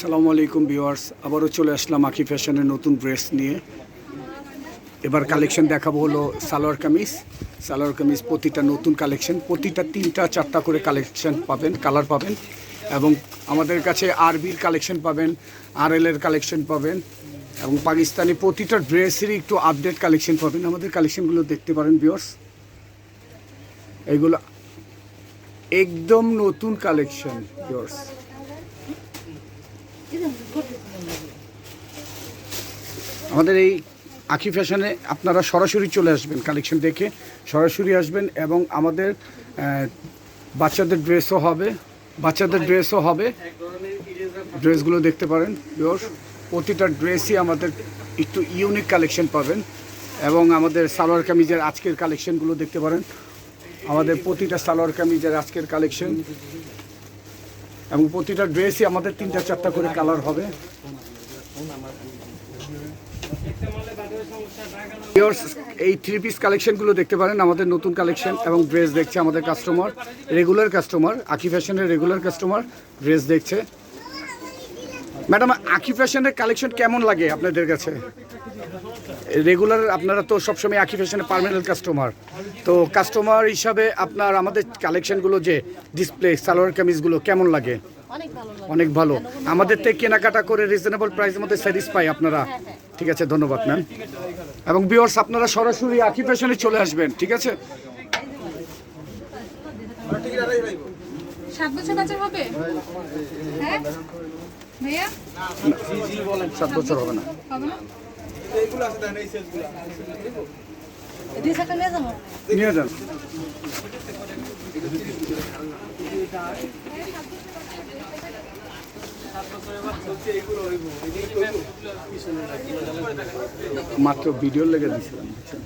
সালামু আলাইকুম ভিউয়ার্স, আবারও চলে আসলাম আকি ফ্যাশনের নতুন ড্রেস নিয়ে। এবার কালেকশন দেখাবো হলো সালোয়ার কামিজ। সালোয়ার কামিজ প্রতিটা নতুন কালেকশন, প্রতিটা তিনটা চারটা করে কালেকশন পাবেন, কালার পাবেন। এবং আমাদের কাছে আরবির কালেকশন পাবেন আর এর কালেকশন পাবেন। এবং পাকিস্তানি প্রতিটা ড্রেসেরই একটু আপডেট কালেকশন পাবেন। আমাদের কালেকশনগুলো দেখতে পারেন ভিউয়ার্স। এইগুলো একদম নতুন কালেকশন, ভিউয়ার্স। আমাদের এই আখি ফ্যাশনে আপনারা সরাসরি চলে আসবেন কালেকশন দেখে, সরাসরি আসবেন এবং আমাদের বাচ্চাদের ড্রেসও হবে, বাচ্চাদের ড্রেসও হবে। ড্রেসগুলো দেখতে পারেন বিয়র প্রতিটা ড্রেসই আমাদের একটু ইউনিক কালেকশন পাবেন এবং আমাদের সালোয়ার কামিজের আজকের কালেকশনগুলো দেখতে পারেন। আমাদের প্রতিটা সালোয়ার কামিজের আজকের কালেকশন এবং প্রতিটা ড্রেসই আমাদের তিনটা, চারটা করে কালার হবে। এই থ্রি পিস কালেকশনগুলো দেখতে পারেন, আমাদের নতুন কালেকশন এবং ড্রেস দেখছে আমাদের কাস্টমার রেগুলার কাস্টমার আকি ফ্যাশনের রেগুলার কাস্টমার ড্রেস দেখছে। ম্যাডাম আকি ফ্যাশনের কালেকশন কেমন লাগে আপনাদের কাছে? রেগুলার আপনারা তো সবসময় আকি ফ্যাশনের পার্মানেন্ট কাস্টমার তো কাস্টমার হিসাবে আপনার আমাদের কালেকশনগুলো যে ডিসপ্লে সালোয়ার কামিজগুলো কেমন লাগে অনেক ভালো আমাদের থেকে কেনাকাটা করে রিজনেবল প্রাইসের মধ্যে স্যাটিসফাই আপনারা ঠিক আছে ধন্যবাদ ম্যাম এবং বিয়ার্স আপনারা সরাসরি আকি ফ্যাশনে চলে আসবেন ঠিক আছে সাত বছর বাচ্চা হবে হ্যাঁ ভাইয়া সাত বছর হবে না হবে না নিয়ে নিয়ে যান। মাত্র ভিডিও লেগে দিয়েছিলাম বুঝছেন?